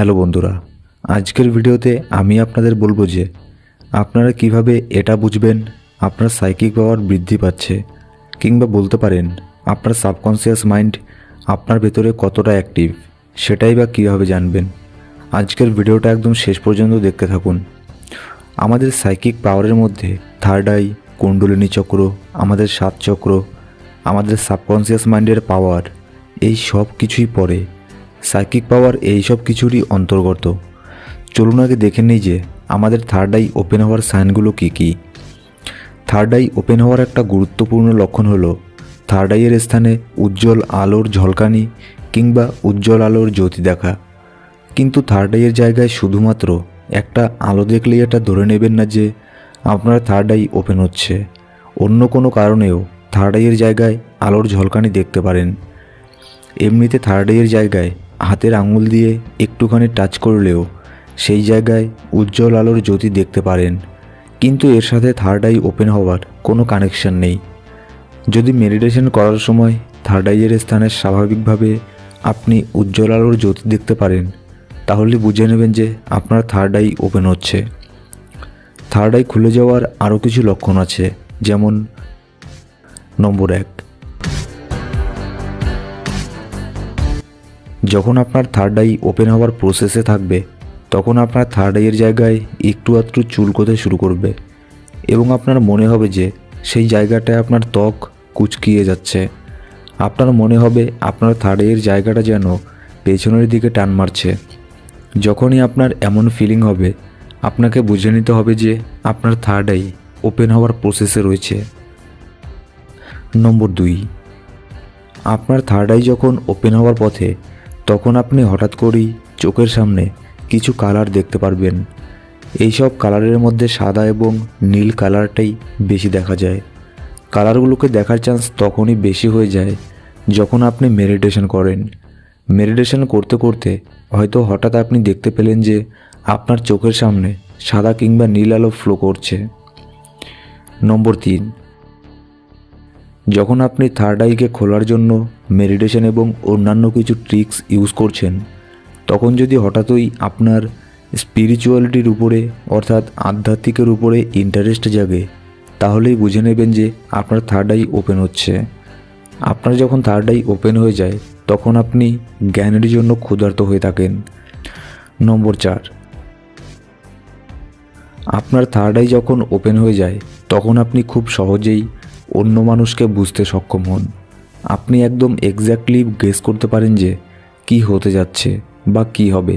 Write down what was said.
Hello বন্ধুরা, আজকের ভিডিওতে আমি আপনাদের বলব যে আপনারা কীভাবে এটা বুঝবেন আপনার সাইকিক পাওয়ার বৃদ্ধি পাচ্ছে কিংবা বলতে পারেন আপনার সাবকনসিয়াস মাইন্ড আপনার ভেতরে কতটা অ্যাক্টিভ সেটাই বা কীভাবে জানবেন। আজকের ভিডিওটা একদম শেষ পর্যন্ত দেখতে থাকুন। আমাদের সাইকিক পাওয়ারের মধ্যে থার্ড আই কুণ্ডলিনী চক্র আমাদের সাত চক্র, আমাদের সাবকনসিয়াস মাইন্ডের পাওয়ার এই সব কিছুই পড়ে সাইকিক পাওয়ার এই সব কিছুরই অন্তর্গত। চলুন আগে দেখে নিই যে আমাদের থার্ড আই ওপেন হওয়ার সাইনগুলো কী কী। থার্ড আই ওপেন হওয়ার একটা গুরুত্বপূর্ণ লক্ষণ হলো থার্ড আইয়ের স্থানে উজ্জ্বল আলোর ঝলকানি কিংবা উজ্জ্বল আলোর জ্যোতি দেখা। কিন্তু থার্ড আইয়ের জায়গায় শুধুমাত্র একটা আলো দেখলেই এটা ধরে নেবেন না যে আপনার থার্ড আই ওপেন হচ্ছে। অন্য কোনো কারণেও থার্ড আইয়ের জায়গায় আলোর ঝলকানি দেখতে পারেন। এমনিতে থার্ড আইয়ের জায়গায় হাতের আঙুল দিয়ে একটুখানি টাচ করলেও সেই জায়গায় উজ্জ্বল আলোর জ্যোতি দেখতে পারেন। কিন্তু এর সাথে থার্ড আই ওপেন হওয়ার কোনো কানেকশন নেই। যদি মেডিটেশন করার সময় থার্ড আইয়ের স্থানে স্বাভাবিকভাবে আপনি উজ্জ্বল আলোর জ্যোতি দেখতে পারেন, তাহলে বুঝে নেবেন যে আপনার থার্ড আই ওপেন হচ্ছে। থার্ড আই খুলে যাওয়ার আরও কিছু লক্ষণ আছে, যেমন নম্বর এক যখন আপনার থার্ড আই ওপেন হওয়ার প্রসেসে থাকবে, তখন আপনার থার্ড আইয়ের জায়গায় একটু আধটু চুলকোতে শুরু করবে এবং আপনার মনে হবে যে সেই জায়গাটায় আপনার ত্বক কুচকিয়ে যাচ্ছে। আপনার মনে হবে আপনার থার্ড আইয়ের জায়গাটা যেন পেছনের দিকে টান মারছে। যখনই আপনার এমন ফিলিং হবে, আপনাকে বুঝে নিতে হবে যে আপনার থার্ড আই ওপেন হওয়ার প্রসেসে রয়েছে। নম্বর দুই, আপনার থার্ড আই যখন ওপেন হওয়ার পথে তখন আপনি হঠাৎ করেই চোখের সামনে কিছু কালার দেখতে পারবেন। এইসব কালারের মধ্যে সাদা এবং নীল কালারটাই বেশি দেখা যায়। কালারগুলোকে দেখার চান্স তখনই বেশি হয়ে যায় যখন আপনি মেডিটেশন করেন। মেডিটেশন করতে করতে হয়তো হঠাৎ আপনি দেখতে পেলেন যে আপনার চোখের সামনে সাদা কিংবা নীল আলো ফ্লো করছে। নম্বর তিন, যখন আপনি থার্ড আইকে খোলার জন্য মেডিটেশন এবং অন্যান্য কিছু ট্রিক্স ইউজ করছেন, তখন যদি হঠাৎই আপনার স্পিরিচুয়ালিটির উপরে অর্থাৎ আধ্যাত্মিকের উপরে ইন্টারেস্ট জাগে, তাহলেই বুঝে নেবেন যে আপনার থার্ড আই ওপেন হচ্ছে। আপনার যখন থার্ড আই ওপেন হয়ে যায়, তখন আপনি জ্ঞানের জন্য ক্ষুধার্ত হয়ে থাকেন। নম্বর চার, আপনার থার্ড আই যখন ওপেন হয়ে যায়, তখন আপনি খুব সহজেই অন্য মানুষকে বুঝতে সক্ষম হন। আপনি একদম এক্স্যাক্টলি গেস করতে পারেন যে কি হতে যাচ্ছে বা কি হবে।